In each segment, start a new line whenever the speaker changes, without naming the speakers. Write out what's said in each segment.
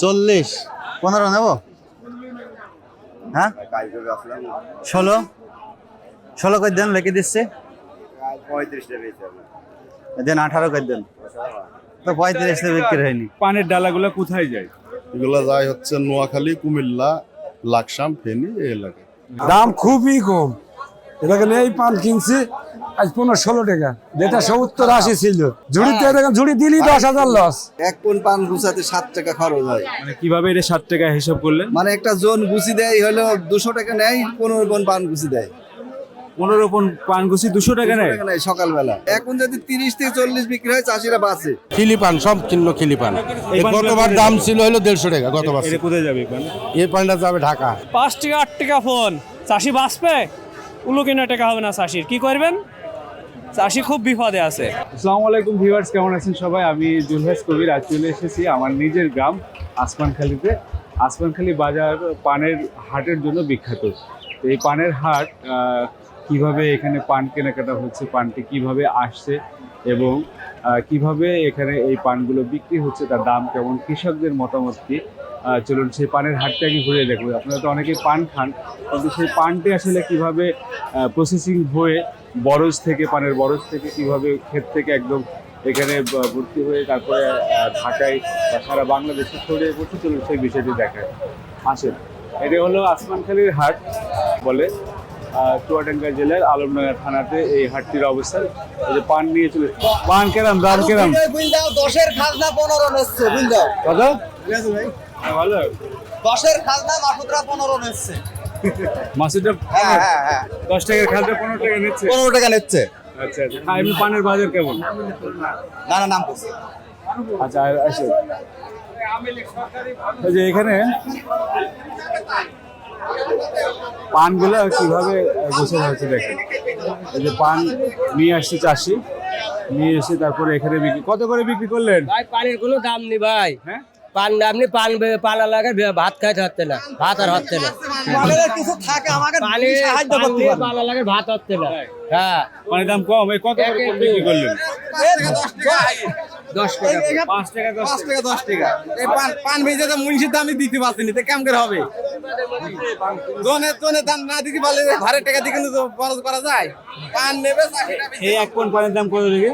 চল্লিশ। পনেরো নেব? হ্যাঁ? ষোলো। ষোলো করে দেন লিখে দিচ্ছে। দেন আঠারো করে দেন। তো পঁয়ত্রিশে বিক্রি হয়নি।
পানের ডালাগুলো কোথায় যায়?
এগুলো যায় হচ্ছে নোয়াখালী কুমিল্লা লাকসাম ফেনী এই এলাকায়।
দাম খুবই কম। এটাকে এই পান কিনছি আজ পনেরো ষোলো টাকা। যেটা সত্তর আশি ছিল। ঝুড়িতে এরকম ঝুড়ি দিলি দশ হাজার লস
এক কোন পান গুছাতে সাত টাকা খরচ হয়।
মানে কীভাবে এটা ষাট টাকা হিসাব করলেন?
মানে একটা জোন গুছি দেয় হলো দুশো টাকা নেয় পনেরো পন পান গুছি দেয়।
পনেরো পন পান গুছি দুশো টাকা নেয়?
সকালবেলা। এখন যদি তিরিশ থেকে চল্লিশ বিক্রি হয় চাষিরা বাঁচে।
খিলিপান সব কিন্ন খিলিপান এই গতবার দাম ছিল হলো দেড়শো টাকা গতবার
কোথায় যাবে
এই পানটা যাবে ঢাকা।
পাঁচ টাকা আট টাকা ফোন। চাষি বাঁচবে? উলু কিনা টাকা হবে না চাষির। কি করবেন? চাষি খুব বিপদে আছে।
আসসালামু আলাইকুম ভিউয়ার্স, কেমন আছেন সবাই? আমি জুলহাস কবির, আজ চলে এসেছি আমার নিজের গ্রাম আসমানখালীতে। আসমানখালী বাজার পানের হাটের জন্য বিখ্যাত। তো এই পানের হাট কীভাবে এখানে পান কেনাকাটা হচ্ছে, পানটি কীভাবে আসছে এবং কীভাবে এখানে এই পানগুলো বিক্রি হচ্ছে, তার দাম কেমন, কৃষকদের মতামত কি চলুন সেই পানের হাটটাকে ঘুরে দেখব। আপনারা তো অনেকেই পান খান কিন্তু সেই পানটি আসলে কীভাবে প্রসেসিং হয়ে বরজ থেকে পানের বরজ থেকে কীভাবে ক্ষেত থেকে একদম এখানে ভর্তি হয়ে তারপরে ঢাকায় বা সারা বাংলাদেশে ছড়িয়ে পড়ছে চলুন সেই বিষয়টি দেখায় আসেন। এটা হলো আসমানখালীর হাট বলে চুয়াডাঙ্গা জেলার আলমডাঙ্গা থানাতে এই হাটটির অবস্থান। যে পান নিয়ে চলে পান কেরাম দাম কেরাম।
দশের খাজনা পনেরো
কত ভালো
দশের খাজনা মাসুদরা পনেরো নিচ্ছে।
মাসুদটা
হ্যাঁ হ্যাঁ হ্যাঁ।
দশ টাকার খালটা পনেরো টাকা নিচ্ছে?
পনেরো টাকা নিচ্ছে।
আচ্ছা আচ্ছা। এমনি পানের বাজার কেমন?
না না নাম করছে
আচ্ছা আর আসে। এই যে এখানে পানগুলো কীভাবে গোছানো হয়েছে দেখেন। এই যে পান নিয়ে আসছে চাষি। নিয়ে এসে তারপরে এখানে বিক্রি কত করে বিক্রি করলেন?
ভাই পানির কোনো দাম নেই ভাই।
হ্যাঁ?
পান আপনি পান পান লাগে ভাত খাইতে হচ্ছে না। ভাত আর হচ্ছে না।
কিছু থাকে আমাকে
পানি পান দিয়ে পান লাগে ভাত হচ্ছে না। হ্যাঁ।
পানির দাম কম এই কত করে বিক্রি করলেন?
দশ টাকা।
পাঁচ টাকা দশ
টাকা দশ টাকা। এই পান পান ভেজে তো মুন্সির দামই দিতে পারছি না কেমন করে হবে? জনের জনের দাম না দিতে পারলে ঘরের টাকা দিয়ে কিন্তু খরচ করা যায়। পান নেবে
এই এক পন পানের দাম কত থেকে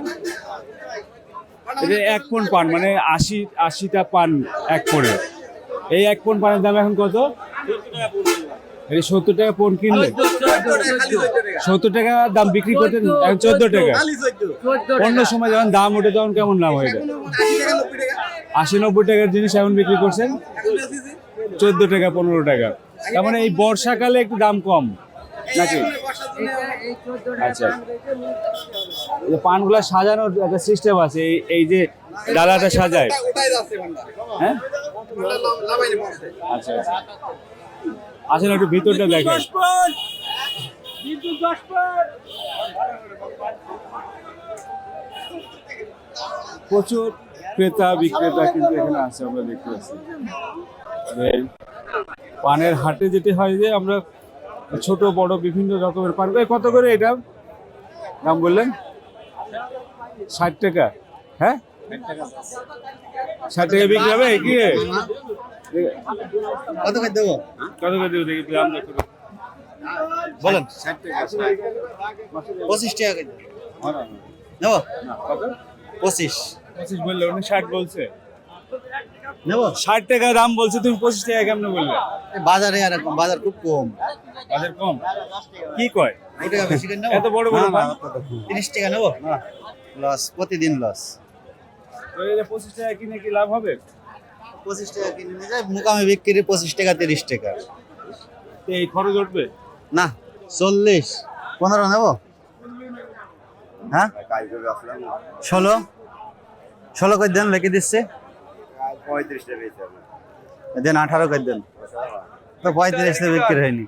এটা এক পন পান মানে আশি আশিটা পান এক পনে এই এক পন পানের দাম এখন কত? এই সত্তর টাকা পন কিনলে। সত্তর টাকা দাম বিক্রি করতেন এখন চোদ্দ টাকা। অন্য সময় যখন দাম ওঠে তখন কেমন দাম হয় এটা?
নব্বই
আশি নব্বই টাকার জিনিস এখন বিক্রি করছেন। চোদ্দ টাকা পনেরো টাকা। তার মানে এই বর্ষাকালে একটু দাম কম। নাকি? আচ্ছা। এই যে পানগুলা সাজানোর একটা সিস্টেম আছে এই এই যে ডালাটা সাজায়।
ওটাই যাচ্ছে ভান্ডার।
হ্যাঁ। আচ্ছা আচ্ছা। আসেন একটু ভিতরটা দেখেন। প্রচুর ক্রেতা বিক্রেতা কিন্তু এখানে আছে আমরা দেখতে পাচ্ছি। পানের হাটে যেটি হয় যে আমরা ছোট বড় বিভিন্ন রকমের পান এই কত করে এটা? দাম বললেন? ষাট টাকা। হ্যাঁ? ষাট টাকা বিক্রি হবে? কি?
কত করে দেবো?
কত করে দেবো? দেখি দাম
বলেন। পঁচিশ টাকা। নেব? পঁচিশ।
পঁচিশ বললে উনি ষাট বলছে। ষাট টাকা দাম বলছে তুমি পঁচিশ টাকা কেমন বললে?
বাজারে এরকম বাজার খুব কম।
বাজার কম? কি কয়?
নেব?
এত বড় বড়।
তিরিশ টাকা নেব? লস প্রতিদিন লস।
পঁচিশ টাকা কিনে কি লাভ হবে?
পঁচিশ টাকা কিনে যায় মুকামে বিক্রি পঁচিশ টাকা তিরিশ টাকা।
এই খরচ উঠবে?
না চল্লিশ। পনেরো নেব? হ্যাঁ? ষোলো? ষোলো করে দেন লিখে দিচ্ছে। দেন আঠারো করে দেন। তো পঁয়ত্রিশে বিক্রি হয়নি।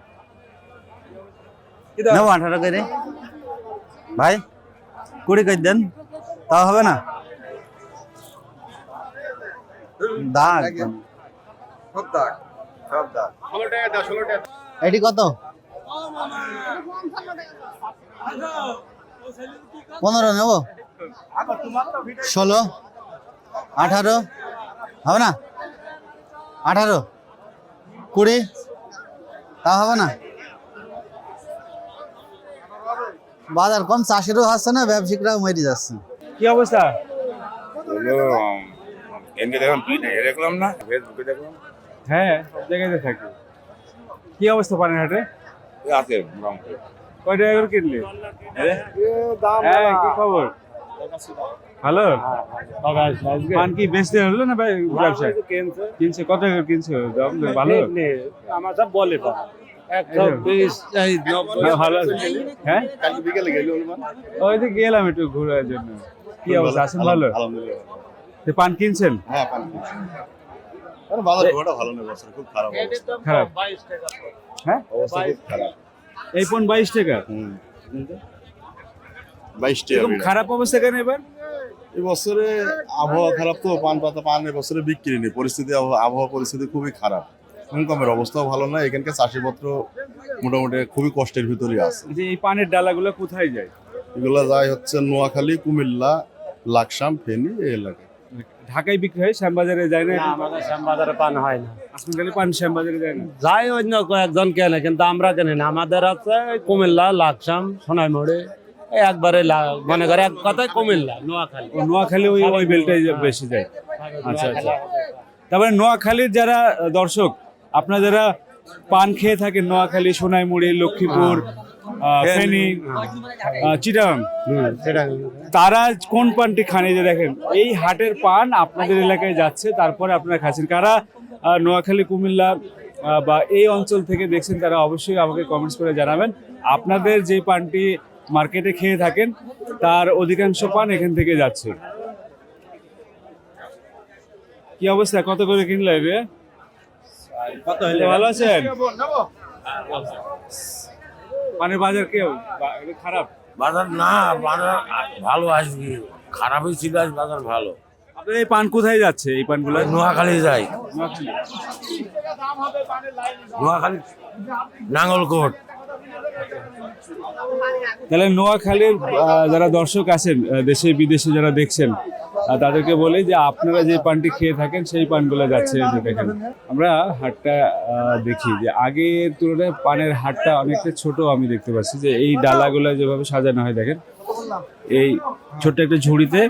নেব আঠারো করে। ভাই কুড়ি করে দেন। তাও হবে না? দাগ।
সব দাগ, সব দাগ।
এটি কত? পনেরো নেব? ষোলো? আঠারো? হবে না? আঠারো। কুড়ি? তা হবে না? বাজার কম চাষিরও হচ্ছে না ব্যবসায়িকরাও মেরে যাচ্ছে।
কি অবস্থা?
এমনি দেখলাম দেখলাম না ফেসবুকে দেখলাম।
হ্যাঁ সব থাকে। কি অবস্থা পানের হাটে?
এই আছে
কয় টাকা করে কিনলি? হ্যাঁ কি খবর? ভালো? পান কি বেচতে হলো না ভাই ব্যবসা? কিনছে। কত কিনছে? ভালো।
আমার সব বলে
হ্যাঁ, ভালো হ্যাঁ?
কালকে বিকেলে গেলি
ওই তো গেলাম একটু ঘোরার জন্য। কি অবস্থা? আছেন ভালো? পান কিনছেন?
হ্যাঁ পান ভালো খুব খারাপ
খারাপ। হ্যাঁ?
অবস্থা খুব খারাপ।
এই ফোন বাইশ টাকা?
বাইশ টাকা
খারাপ অবস্থা কেন এবার?
এই বছরে আবহাওয়া খারাপ তো পান পাতা পান বছরে বিক্রি নেই। পরিস্থিতি আবহাওয়া আবহাওয়া পরিস্থিতি খুবই খারাপ। ইনকামের অবস্থাও ভালো না এখানকার চাষিপত্র মোটামুটি খুবই কষ্টের ভিতরেই আছে।
যে এই পানের ডালাগুলো কোথায় যায়?
এগুলো যায় হচ্ছে নোয়াখালী কুমিল্লা লাকসাম ফেনী এই এলাকায়।
ঢাকায় বিক্রি হয় শ্যামবাজারে যায় না?
আমাদের শ্যামবাজারে পান হয় না।
আসলে পান শ্যামবাজারে যায় না?
যাই অন্য কয়েকজন কেনে কিন্তু আমরা কেনি না। আমাদের আছে কুমিল্লা লাকসাম সোনাইমুড়ি একবারে লা- মনে করে এক কথায় কুমিল্লা নোয়াখালী।
নোয়াখালী ওই ওই বেলটাই বেশি যায়। আচ্ছা আচ্ছা। তারপরে নোয়াখালীর যারা দর্শক আপনারা যারা পান খেয়ে থাকেন নোয়াখালী সোনাইমুড়ি লক্ষ্মীপুর আহ, ফেনী তারা কোন পানটি খান যে দেখেন এই হাটের পান আপনাদের এলাকায় যাচ্ছে তারপরে আপনারা খাচ্ছেন। কারা নোয়াখালী কুমিল্লা বা এই অঞ্চল থেকে দেখছেন তারা অবশ্যই আমাকে কমেন্টস করে জানাবেন। আপনাদের যে পানটি মার্কেটে খেয়ে থাকেন তার অধিকাংশ পান এখান থেকে যাচ্ছে। কি অবস্থা? কত করে কিনলে রে? কত ভালো আছেন? পানের বাজার কেউ? খারাপ?
বাজার না বাজার ভালো আসবে খারাপই ছিল আজ বাজার ভালো।
আপনার এই পান কোথায় যাচ্ছে এই পানগুলো?
নোয়াখালী যাই। নোয়াখালী নাঙ্গলকোট।
তাহলে নোয়াখালীর যারা দর্শক আছেন দেশে বিদেশে যারা দেখছেন তাদেরকে বলি যে আপনারা যে পানটি খেয়ে থাকেন সেই পানগুলো যাচ্ছে দেখেন। আমরা হাটটা দেখি যে আগের তুলনায় পানের হাটটা অনেকটা ছোট আমি দেখতে পাচ্ছি যে এই ডালাগুলো যেভাবে সাজানো হয় দেখেন এই ছোট্ট একটা ঝুড়িতে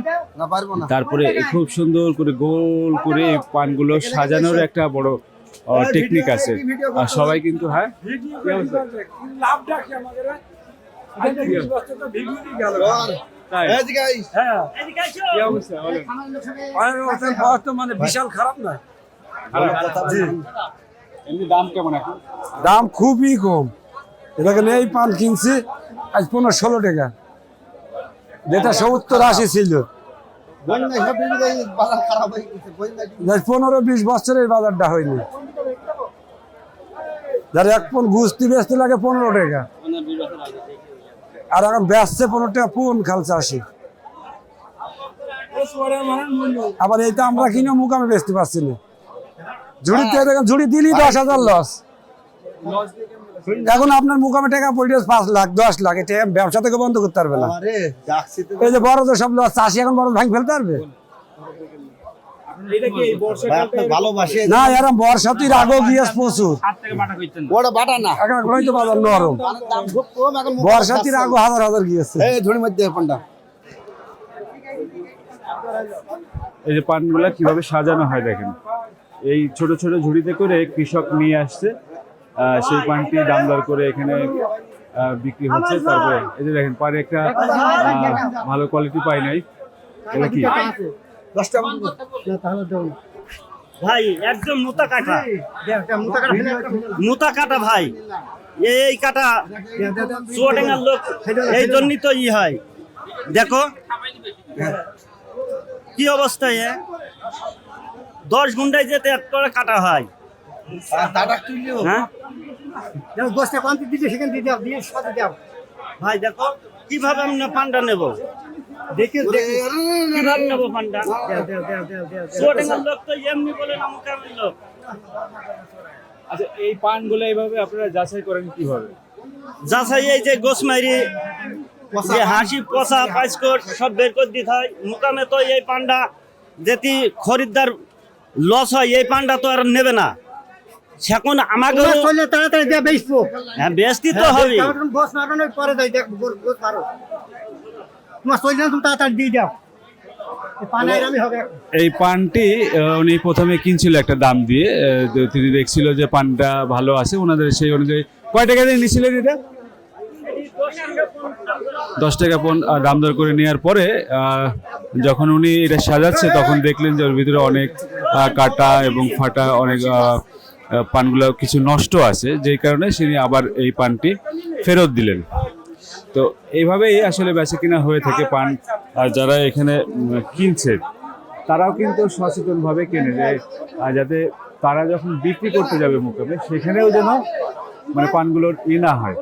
তারপরে খুব সুন্দর করে গোল করে পানগুলো সাজানোর একটা বড় টেকনিক আছে। আর সবাই কিন্তু হ্যাঁ? হ্যাঁ।
মানে বিশাল খারাপ না?
দাম কেমন এখন?
দাম খুবই কম। এটাকে এই পান কিনছি? আজ পনেরো ষোলো টাকা। যেটা সত্তর আশি ছিল। পনেরো বিশ বছরের বাজারটা হয়নি। যার এক পন গুস্তি বেচতে লাগে পনেরো টাকা। আর এখন বেচছে পনেরো টাকা পুন খালছে আসি আবার এইটা আমরা কিনে মুখামে বেচতে পারছি না। ঝুড়িতে দেখেন ঝুড়ি দিলি দশ হাজার লস এখন আপনার মুখামে টাকা পড়ে পাঁচ লাখ দশ লাখ এটা ব্যবসা থেকে বন্ধ করতে পারবে না। এই যে বড় তো সব লস চাষি এখন বড় ভাঙ ফেলতে পারবে
এটা কি এই বর্ষাকালটা
না এরম বর্ষাতির আগেও গিয়েছে প্রচুর।
ওটা বাটা না।
এখন এগুলোই তো বাজার নরম।
দাম খুব কম এখন
বর্ষাতির আগেও হাজার হাজার গিয়েছে।
এই ধুড়ির মধ্যে পান্ডা
এই যে পানগুলা কীভাবে সাজানো হয় দেখেন। এই ছোট ছোট ঝুড়িতে করে কৃষক নিয়ে আসছে। আহ, সেই পানটি দাম দর করে এখানে আহ, বিক্রি হচ্ছে। তারপরে এই যে দেখেন পারে একটা ভালো কোয়ালিটি পাই নাই। এটা কি?
ভাই একদম কাটা। মোটা কাটা ভাই। এই কাটা চুয়াডাঙ্গার লোক এই জন্যই তো ই হয়। দেখো। কি অবস্থা এ? দশ ঘন্টায় যেতে এত করে কাটা হয়। হ্যাঁ? ভাই দেখো কীভাবে আমি পান্ডা নেব? দেখে কীভাবে নেব পান্ডা চুয়াডাঙ্গার লোক তো এমনি বলে না মোকামের লোক।
আচ্ছা এই পানগুলো এইভাবে আপনারা যাচাই করেন কীভাবে?
যাচাই এই যে গোসমারি যে হাসি পচা সব বের করে দিতে হয়। মুকামে তো এই পান্ডা যেটি খরিদ্দার লস হয় এই পান্ডা তো আর নেবে না। এখন আমাকে
তাড়াতাড়ি বেচবো।
হ্যাঁ বেচতি তো হবে
পরে যাই দেখ গোস পারো তোমার চলে তুমি তাড়াতাড়ি দিয়ে দাও।
এই পানটি উনি প্রথমে কিনছিল একটা দাম দিয়ে তিনি দেখছিল যে পানটা ভালো আছে ওনাদের সেই অনুযায়ী কয় টাকা দিয়ে নিছিলেন এটা? দশ টাকা পন আহ, দাম দর করে নেওয়ার পরে যখন উনি এটা সাজাচ্ছে তখন দেখলেন যে ওর ভিতরে অনেক কাটা এবং ফাটা অনেক পানগুলো কিছু নষ্ট আছে যেই কারণে তিনি আবার এই পানটি ফেরত দিলেন। তো এইভাবেই আসলে বেচা কিনা হয়ে থাকে পান। আর যারা এখানে কিনছে, তারাও কিন্তু সচেতনভাবে কেনে যে যাতে তারা যখন বিক্রি করতে যাবে মোকামে, সেখানেও যেন মানে পানগুলোর ই না হয়।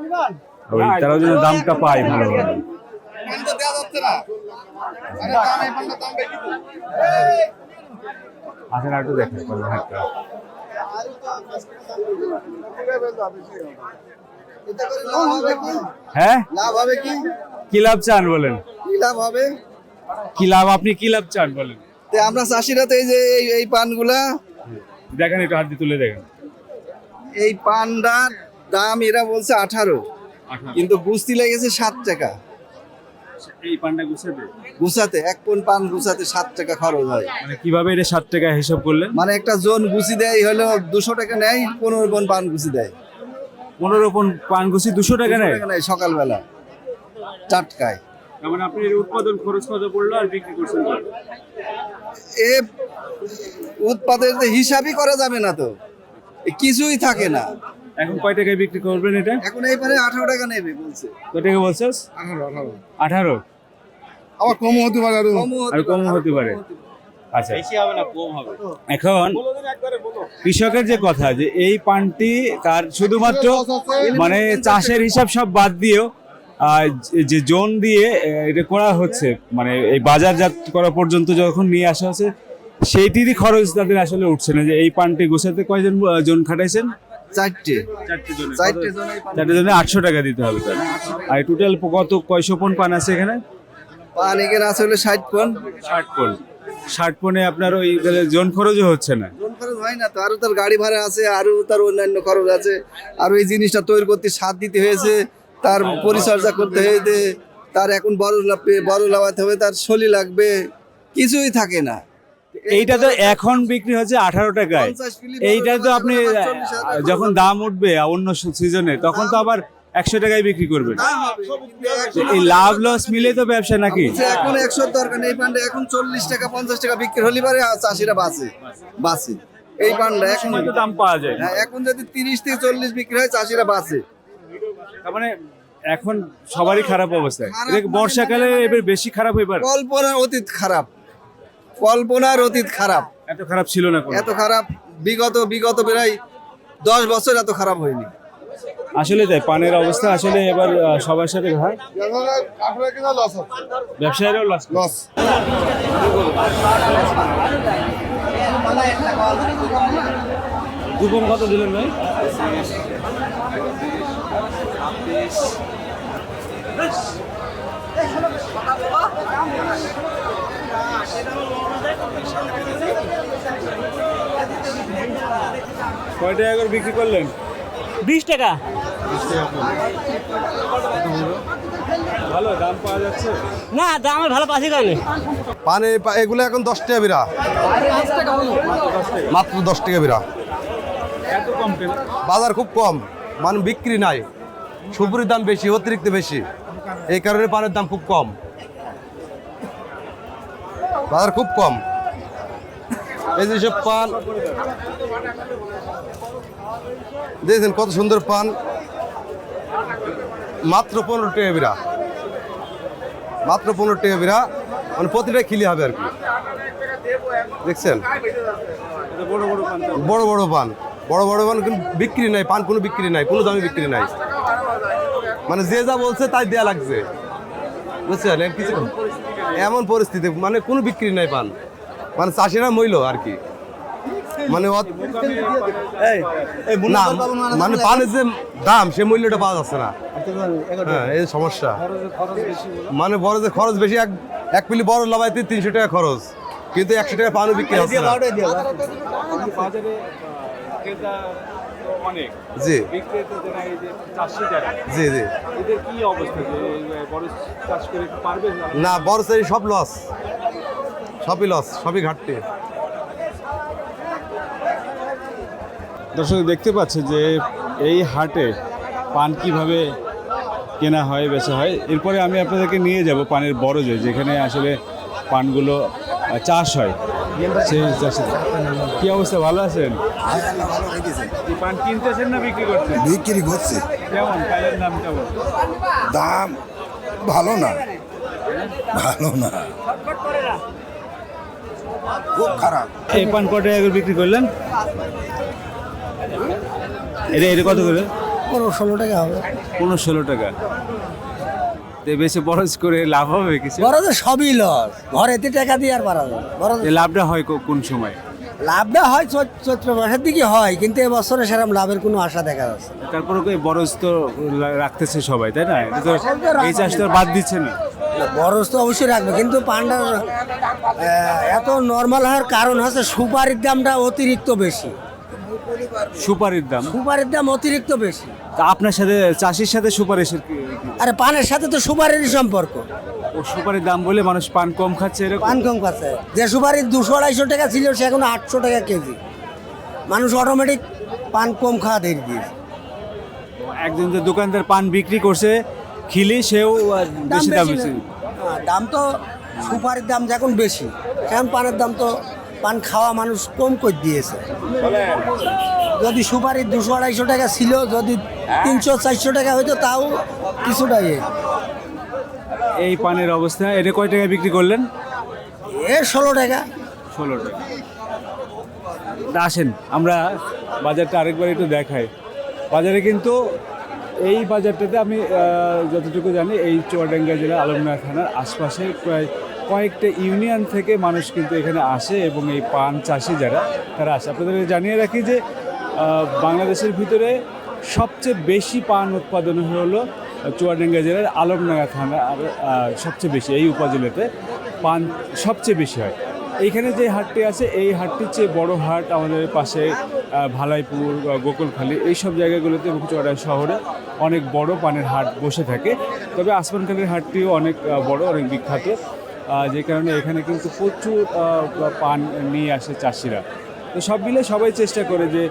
তারাও যেন দামটা পায় ভালোভাবে।
না আরে এতে করে লাভ হবে কি?
হ্যাঁ?
লাভ হবে কি?
কি লাভ চান বলেন?
কি লাভ হবে?
কি লাভ আপনি কি লাভ চান বলেন?
তে আমরা চাষিরা তো এই যে এই এই পানগুলা
দেখেন একটু হাত দিয়ে তুলে দেখেন।
এই পানটার দাম এরা বলছে আঠারো। কিন্তু গুস্তি লেগেছে সাত টাকা।
এই পানটা গুছাবে
গুছাতে এক পন পান গুছাতে সাত টাকা খরচ হয়।
মানে কীভাবে এটা ষাট টাকা হিসাব করলেন?
মানে একটা জোন গুছি দেয় হলো দুশো টাকা নেয় পনেরো পন পান গুছি দেয়।
পনেরো পন পান দুশো টাকা নেয়?
টাকা নেয় সকালবেলা। টাটকায়
তার মানে আপনি এর উৎপাদন খরচ কত পড়ল আর বিক্রি করছেন কত?
এ উৎপাদের যে হিসাবই করা যাবে না তো। এ কিছুই থাকে না।
এখন কয় টাকায় বিক্রি করবেন এটা?
এখন এই পারে আঠারো টাকা নেবে বলছে।
কয় টাকা বলছিস আঠারো আঠারো।
আবার কম হতে পারে আরও।
কমও হতে
আর হতে পারে।
কমও হতে পারে।
আচ্ছা। এখন কৃষকের যে কথা যে এই পানটি তার শুধুমাত্র মানে চাষের হিসাব সব বাদ দিয়েও যে- জোন দিয়ে এটা করা হচ্ছে মানে এই বাজারজাত করা পর্যন্ত যখন নিয়ে আসা হচ্ছে সেইটিরই খরচ তাদের আসলে উঠছে না যে এই পানটি গোছাতে কয়জন জন খাটাইছেন?
চারটে।
চারটে জনে আটশো টাকা দিতে হবে তার। আর টোটাল কত কয়শো পন পান আছে এখানে?
পান এখানে আছে হলো ষাট পন।
ষাট পন। ষাট পনে আপনার ওই জোন খরচও হচ্ছে না।
জোন খরচ হয় না তো আরও তার গাড়ি ভাড়া আছে আরও তার অন্যান্য খরচ আছে আর এই জিনিসটা তৈরি করতে সার দিতে হয়েছে তার পরিচর্যা করতে হয়েছে তার এখন বড় লাগবে বড় লাগাতে হবে তার শলি লাগবে কিছুই থাকে না।
এইটা তো এখন বিক্রি হচ্ছে আঠারো টাকায়। এইটা তো আপনি
লাগাতে
আহ,
হবে, 40 হাজার
যখন দাম উঠবে অন্য সিজনে তখন তো আবার একশো টাকায় বিক্রি করবেন
হবে।
এই লাভ লস মিলে তো ব্যবসা নাকি?
বলছে এখন একশোর দরকার নেই এই পান্ডা এখন চল্লিশ টাকা পঞ্চাশ টাকা বিক্রি হলে পারে আর চাষিরা বাঁচে বাঁচে। এই পান্ডা এখন
দাম পাওয়া যায়।
হ্যাঁ, এখন যদি তিরিশ থেকে চল্লিশ বিক্রি হয় চাষিরা বাঁচে।
তার মানে এখন সবারই খারাপ অবস্থা।
মানে
বর্ষাকালে এবার বেশি খারাপ হইবার।
কল্পনার অতীত খারাপ। কল্পনার অতীত খারাপ।
এত খারাপ ছিল না
এত খারাপ বিগত বিগত প্রায় দশ বছর এত খারাপ হয়নি।
আসলে তাই পানের অবস্থা আসলে এবার সবার সাথে হয়। ব্যবসায়ীরাও লস
লস
কুপন কত দিলেন ভাই? কয় টাকা করে বিক্রি করলেন?
বিশ টাকা। না দামে ভালো পাচ্ছি কেন?
পানে এগুলো এখন দশ টাকা বিরা। মাত্র দশ টাকা বিরা। বাজার খুব কম মানে বিক্রি নাই। সুপুরির দাম বেশি, অতিরিক্ত বেশি। এই কারণে পানের দাম খুব কম। বাজার খুব কম। এই যে সব পান দেখছেন কত সুন্দর পান। মাত্র পনেরো টাকা বিরা। মাত্র পনেরো টাকা বিরা। মানে প্রতিটা খিলি হবে আর কি। দেখছেন?
বড় বড় পান।
বড় বড় পান কিন্তু বিক্রি নাই, পান কোনো বিক্রি নাই, কোনো দামে বিক্রি নাই। মানে যে যা বলছে তাই দেয়া লাগছে। বুঝছেন? কিছু এমন পরিস্থিতি মানে কোনো বিক্রি নাই পান। মানে চাষিরা মইল আর কি। মানে না মানে পানের যে দাম সে মূল্যটা পাওয়া যাচ্ছে না। হ্যাঁ এই সমস্যা। মানে বড় যে খরচ বেশি এক এক পিলি বড় লাগাইতে তিনশো টাকা খরচ। কিন্তু একশো টাকা পানও বিক্রি হচ্ছে না।
বাজারে আহ, ক্রেতা তো অনেক।
জি।
বিক্রেতা যারা এই যে চাষি যারা
জি জি।
এদের কি অবস্থা? যে এই বড় চাষ না
না বড় সারি সব লস সবই লস সবই ঘাটতি।
দর্শক দেখতে পাচ্ছে যে এই হাটে পান কীভাবে কেনা হয় বেচা হয়। এরপরে আমি আপনাদেরকে নিয়ে যাব পানের বড়জে যেখানে আসলে পানগুলো চাষ হয়। সেই চাষে। কি অবস্থা? ভালো আছেন? পান কিনতেছেন না বিক্রি করছেন
বিক্রি করছে।
কেমন? কালের দাম কেমন?
দাম ভালো না। ভালো না। খুব খারাপ।
এই পান কত টাকা বিক্রি করলেন? এটা এটা কত করে?
পনেরো ষোলো টাকা হবে।
পনেরো ষোলো টাকা। বেশি বরজ করে লাভ হবে কিছু?
বড় সবই লস। ঘরেতে টাকা দিয়ে আর পারা যায় বড়
লাভটা হয় কোন সময়?
লাভটা হয় চৈত্র মাসের দিকে হয় কিন্তু এবছরে সেরকম লাভের কোনো আশা দেখা যাচ্ছে।
তারপরে বরজ তো রাখতেছে সবাই তাই না? এই চাষ তো বাদ দিচ্ছে না।
না, বরজ তো অবশ্যই রাখবে কিন্তু পান্ডার এত নর্মাল হওয়ার কারণ হচ্ছে সুপারির দামটা অতিরিক্ত বেশি।
সুপারির দাম?
সুপারির দাম অতিরিক্ত বেশি।
তা আপনার সাথে চাষির সাথে কি-
আরে পানের সাথে তো সুপারিরই সম্পর্ক।
ও সুপারির দাম বলে মানুষ পান কম খাচ্ছে এরকম?
পান কম পাচ্ছে যে সুপারি দুশো আড়াইশো টাকা ছিল সে এখন আটশো টাকা কেজি। মানুষ অটোমেটিক পান কম খাওয়া ধরে দিয়েছে।
একজন যে দোকানদার পান বিক্রি করছে খিলি সেও বেশি দাম।
হ্যাঁ, দাম তো সুপারির দাম যখন বেশি এখন পানের দাম তো পান খাওয়া মানুষ কম করে দিয়েছে। যদি সুপারির দুশো আড়াইশো টাকা ছিল যদি তিনশো চারশো টাকা হইতো তাও কিছুটা ইয়ে।
এই পানের অবস্থা এটা কয় টাকা বিক্রি করলেন?
এ ষোলো টাকা।
ষোলো টাকা। আসেন আমরা বাজারটা আরেকবার একটু দেখাই। বাজারে কিন্তু এই বাজারটাতে আমি যতটুকু জানি, এই চুয়াডাঙ্গা জেলার আলমডাঙ্গা থানার আশপাশে প্রায় কয়েকটা ইউনিয়ন থেকে মানুষ কিন্তু এখানে আসে এবং এই পান চাষি যারা, তারা আসে। আপনাদের জানিয়ে রাখি যে বাংলাদেশের ভিতরে সবচেয়ে বেশি পান উৎপাদন হলো চুয়াডাঙ্গা জেলার আলমডাঙ্গা থানা আর সবচেয়ে বেশি, এই উপজেলাতে পান সবচেয়ে বেশি হয়। এইখানে যে হাটটি আছে, এই হাটটির চেয়ে বড় হাট আমাদের পাশে ভালাইপুর গোকুলখালী, এইসব জায়গাগুলোতে চুয়াডাঙ্গা শহরে অনেক বড় পানের হাট বসে থাকে। তবে আসমানখালীর হাটটিও অনেক বড়, অনেক বিখ্যাত। যে কারণে এখানে কিন্তু প্রচুর পান নিয়ে আসে চাষিরা। তো সব মিলে সবাই চেষ্টা করে যে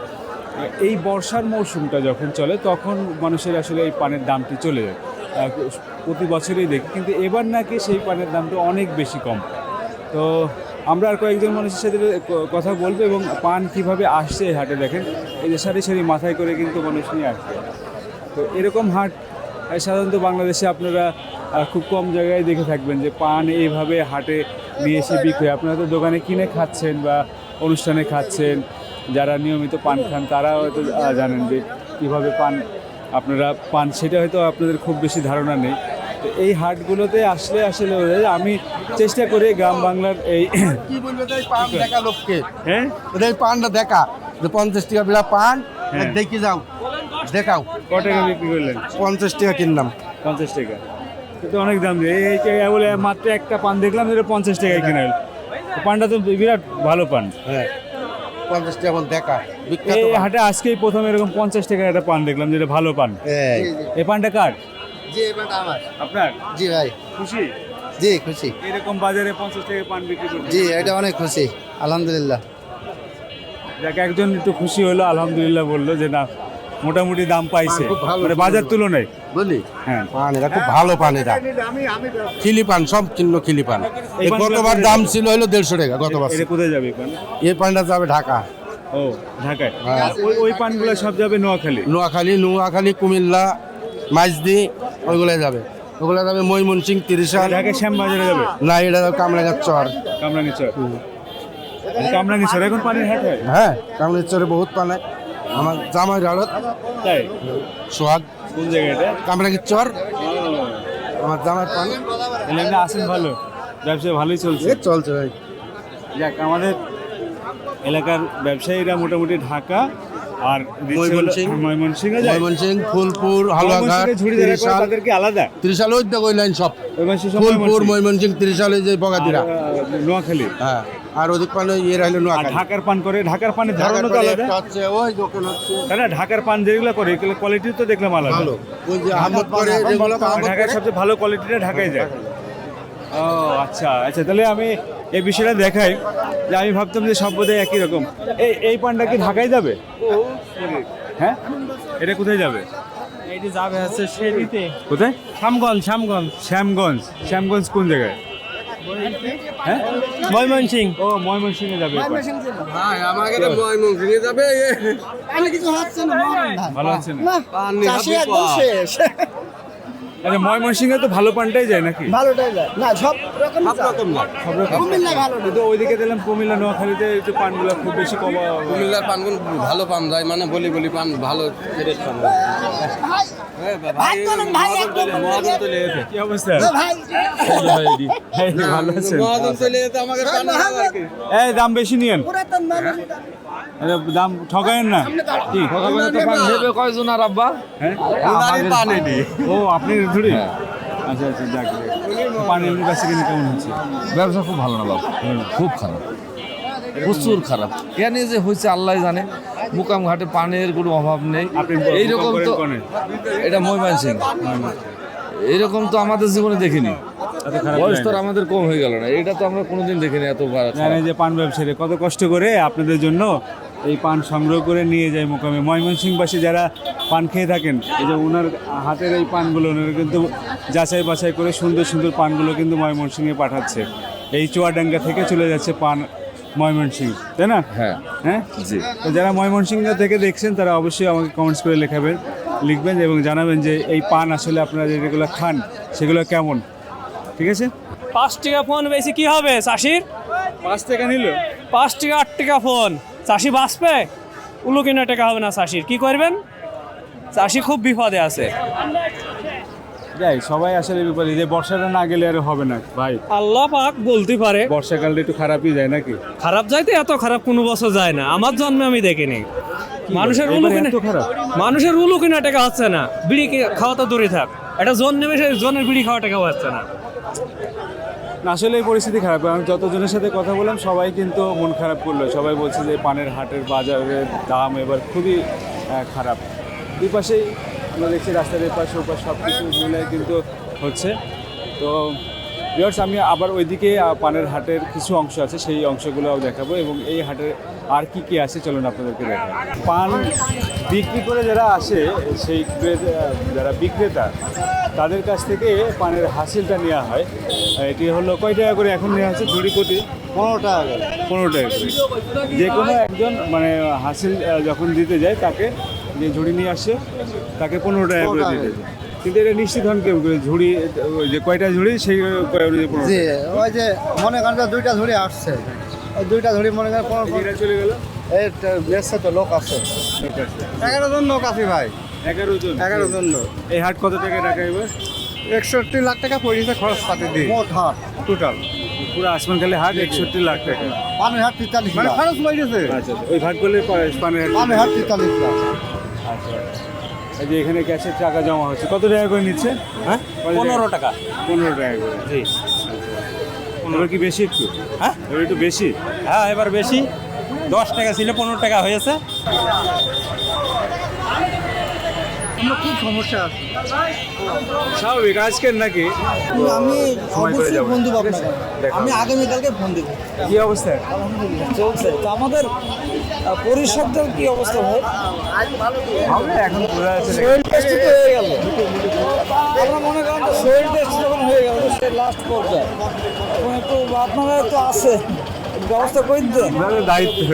এই বর্ষার মৌসুমটা যখন চলে, তখন মানুষের আসলে এই পানের দামটি চলে যায়। প্রতি বছরই দেখি, কিন্তু এবার নাকি সেই পানের দামটা অনেক বেশি কম। তো আমরা আর কয়েকজন মানুষের সাথে কথা বলব এবং পান কীভাবে আসছে এই হাটে দেখেন। এই যে সারি সারি মাথায় করে কিন্তু মানুষ নিয়ে আসছে। তো এরকম হাট সাধারণত বাংলাদেশে আপনারা খুব কম জায়গায় দেখে থাকবেন যে পান এইভাবে হাটে নিয়ে এসে বিক্রি। আপনারা তো দোকানে কিনে খাচ্ছেন বা অনুষ্ঠানে খাচ্ছেন, যারা নিয়মিত পান খান তারা হয়তো জানেন যে কীভাবে পান আপনারা পান, সেটা হয়তো আপনাদের খুব বেশি ধারণা নেই। এই হাটগুলোতে আসলে আসলে আমি চেষ্টা করি গ্রাম বাংলার এই
কি বলবে তো পান দেখা লোককে?
হ্যাঁ?
ওদের পানটা দেখা। যে পঞ্চাশ টাকা বিলা পান
হ্যাঁ।
দেখে যাও। দেখাও।
ক টাকা বিক্রি করলেন?
পঞ্চাশ টাকা কিনলাম।
পঞ্চাশ টাকা। কিন্তু অনেক দাম। এই বলে মাত্র একটা পান দেখলাম যেটা পঞ্চাশ টাকায় কিনা পানটা তো বিরাট ভালো পান।
হ্যাঁ। পঞ্চাশ টাকা দেখা।
এই হাটে আজকেই প্রথম এরকম পঞ্চাশ টাকার একটা পান দেখলাম যেটা ভালো পান।
এই,
এই পানটা কার?
জি পানটা আমার।
আপনার?
জি ভাই।
খুশি?
জি খুশি।
এরকম বাজারে পঞ্চাশ টাকা পান বিক্রি করছে
জি এটা অনেক খুশি আলহামদুলিল্লাহ।
যাকে একজন একটু খুশি হলো আলহামদুলিল্লাহ বলল যে না মোটামুটি দাম পাইছে।
ভালো
মানে বাজার তুলনায়।
বুঝলি
হ্যাঁ।
পান এটা খুব ভালো পান এটা। খিলি পান সব কিন্ন খিলি পান।
এই
গতবার দাম ছিল হলো দেড়শো টাকা গতবার
কোথায় যাবে এই পান?
এই পানটা যাবে ঢাকা।
ও ঢাকায়?
হ্যাঁ।
ওই ওই পানগুলো সব যাবে নোয়াখালী?
নোয়াখালী নোয়াখালী কুমিল্লা মাইজদি ওইগুলো যাবে। ওগুলো যাবে ময়মনসিং তিরিশাল।
ঢাকায় শ্যামবাজারে যাবে?
না এটা যাবে কামরাঙ্গার চর
কামরাঙ্গি চর কামরাঙ্গি চর এখন পানির হাট হয়?
হ্যাঁ কামরাঙ্গের চরে বহুত পান আমার জামাই রাড়ত
তাই?
সোহাগ।
কোন জায়গাটা?
কামরাঙ্গের চর আমার পান।
এলাকা আসেন ভালো। ব্যবসা ভালোই চলছে।
চলছে ভাই।
যাক আমাদের এলাকার ব্যবসায়ীরা মোটামুটি ঢাকা আর
ময়মনসিং।
ময়মনসিংহে যায়?
ময়মনসিং ফুলপুর হালুয়াঘাট ত্রিশাল।
তাদেরকে আলাদা?
ত্রিশাল ওই দেখো লাইন সব। ফুলপুর
ময়মনসিং।
ত্রিশাল যে বগাদিরা
আর, নোয়াখালী।
হ্যাঁ আর ওদিক পানে ইয়ে নোয়াখালী।
ঢাকার পান করে ঢাকার পানের
ঢাকার
তো আলাদা।
একটা হচ্ছে ওই দোকান হচ্ছে।
না ঢাকার পান যেগুলো করে এগুলো কোয়ালিটি তো দেখলাম আলাদা।
ভালো। ওই যে আহমদ করে যেগুলো
ঢাকার সবচেয়ে ভালো কোয়ালিটিটা ঢাকায় যায়। ও আচ্ছা আচ্ছা তাহলে আমি এই বিষয়টা দেখায় যে আমি ভাবতাম যে সব বোধহয় একই রকম। এই এই পানটা কি ঢাকায় যাবে? হ্যাঁ? এটা কোথায় যাবে?
এইটি যাবে হচ্ছে সেদিতে
কোথায়?
শ্যামগঞ্জ শ্যামগঞ্জ।
শ্যামগঞ্জ। শ্যামগঞ্জ কোন জায়গায়? হ্যাঁ?
ময়মনসিং
ও ময়মনসিংহে যাবে এই
আমাকে তো ময়মনসিংহে যাবে।
ভালো আছে না আচ্ছা ময়মনসিংহে তো ভালো পানটাই যায় নাকি?
ভালোটাই যায়। না সব রকম
সব রকম না
সব রকম
ভালো
কিন্তু ওইদিকে দিলাম কুমিল্লা নোয়াখালীতে একটু পানগুলো খুব বেশি কম
কুমিল্লার পান কোন ভালো পান যায় মানে বলি বলি পান ভালো ফ্রেশ পান। হ্যাঁ, ভাই মহাজন।
কি অবস্থা?
ভাই।
ভালো আছেন।
মহাজন আমাকে পান।
এই দাম বেশি নিয়েন।
পুরাতন মানুষ
আরে, দাম ঠকায়েন না। কি?
নেবে কয়জন আর আব্বা?
হ্যাঁ?
পান।
ও আপনি ধুরি? আচ্ছা আচ্ছা যাক যাক। পানের কাছে কিনে কেমন হচ্ছে?
ব্যবসা খুব ভালো না বাবু খুব খারাপ। প্রচুর খারাপ। কেন যে হয়েছে আল্লাহ জানে। মুকাম ঘাটে পানের কোনো অভাব নেই।
আপনি
এইরকম তো এটা ময়মান সিং। এইরকম তো আমাদের জীবনে দেখিনি। বয়স তো আমাদের কম হয়ে গেল না। এটা তো আমরা কোনোদিন দেখিনি এত
যে পান ব্যবসায়ী কত কষ্ট করে আপনাদের জন্য এই পান সংগ্রহ করে নিয়ে যায় মোকামে। ময়মনসিংহবাসী যারা পান খেয়ে থাকেন এই যে ওনার হাতের এই পানগুলো ওনারা কিন্তু যাচাই বাছাই করে সুন্দর সুন্দর পানগুলো কিন্তু ময়মনসিংহে পাঠাচ্ছে। এই চুয়াডাঙ্গা থেকে চলে যাচ্ছে পান ময়মনসিংহ তাই না?
হ্যাঁ।
হ্যাঁ?
জি।
তো যারা ময়মনসিংহ থেকে দেখছেন তারা অবশ্যই আমাকে কমেন্টস করে লেখাবেন লিখবেন এবং জানাবেন যে এই পান আসলে আপনারা যেগুলো খান সেগুলো কেমন। ঠিক আছে?
পাঁচ টাকা ফোন বেশি কি হবে চাষির?
পাঁচ টাকা নিল।
পাঁচ টাকা আট টাকা ফোন। চাষি বাঁচবে? উলু কিনা টাকা হবে না চাষির। কি করবেন? চাষি খুব বিপদে আছে।
যাই সবাই আসলে বিপদে। যে বর্ষাটা না গেলে আর হবে না ভাই।
আল্লাহ পাক বলতে পারে।
বর্ষাকালটা একটু খারাপই যায় নাকি?
খারাপ যাইতে এত খারাপ কোনো বছর যায় না। আমার জন্মে আমি দেখিনি। মানুষের উলু কিনা
খারাপ?
মানুষের উলু কিনা টাকা হচ্ছে না। বিড়ি খাওয়া তো দূরে থাক। এটা জন সেই জনের বিড়ি খাওয়া টাকা হচ্ছে না।
না, আসলে এই পরিস্থিতি খারাপ আমি যতজনের সাথে কথা বললাম সবাই কিন্তু মন খারাপ করল। সবাই বলছে যে পানের হাটের বাজারের দাম এবার খুবই খারাপ। দুই পাশেই আমরা দেখছি রাস্তার এপাশ ওপাশ সব কিছু মিলে কিন্তু হচ্ছে। তো ভিউয়ার্স আমি আবার ওইদিকে পানের হাটের কিছু অংশ আছে সেই অংশগুলোও দেখাবো এবং এই হাটের আর কি কি আছে চলুন আপনাদেরকে দেখাই। পান বিক্রি করে যারা আসে সেই যারা বিক্রেতা তাদের কাছ থেকে পানের হাসিলটা নেওয়া হয়। এটি হলো কয় টাকা করে এখন নেওয়া হচ্ছে? ঝুড়ি কোটি পনেরো টাকা করে। পনেরো টাকা করে। যে কোনো একজন মানে হাসিল যখন দিতে যায় তাকে যে ঝুড়ি নিয়ে আসে তাকে পনেরো টাকা করে দিতে যায়। কিন্তু এটা নিশ্চিত হন কেউ ঝুড়ি ওই যে কয়টা ঝুড়ি সেই।
ওই যে মনে করেন দুইটা ধরে আসছে। ওই দুইটা ধরে মনে করেন পনেরো
চলে গেল?
এই তো লোক আছে। এগারো জন লোক আছে ভাই।
এগারো জন।
এগারো জন লোক।
এই হাট কত টাকা টাকা এবার
একষট্টি লাখ টাকা পড়েছে খরচ পাতি দিয়ে। মোট হাট? টোটাল
পুরো আসমান খালি হাট একষট্টি লাখ টাকা।
পানের হাট তেতাল্লিশ মানে খরচ লেগেছে
আচ্ছা আচ্ছা। ওই ভাগ করলে পানের হাট।
পানের হাট তেতাল্লিশ লাখ।
আচ্ছা এই যে এখানে ক্যাশের টাকা জমা হচ্ছে কত টাকা করে নিচ্ছে? হ্যাঁ?
পনেরো টাকা।
পনেরো টাকা করে।
জি।
এবার কি বেশি একটু?
হ্যাঁ?
এবার একটু বেশি?
হ্যাঁ এবার বেশি। দশ টাকা ছিল পনেরো টাকা হয়েছে।
খুব সমস্যা আছে?
স্বাভাবিক আজকের নাকি?
আমি। বন্ধু
ঠিক আছে? দেখা। হবে।
আগামীকালকে ফোন দেবো।
কি অবস্থা?
চলছে। তো আমাদের পরিষদের কি অবস্থা ভাই?
এখন।
সোয়েল টেস্ট তো হয়ে গেল। আমরা মনে করেন সোয়েল টেস্ট যখন হয়ে গেল সে লাস্ট পর্যায়ে। একটু আপনারা তো আছে ব্যবস্থা করে দেন।
দায়িত্ব।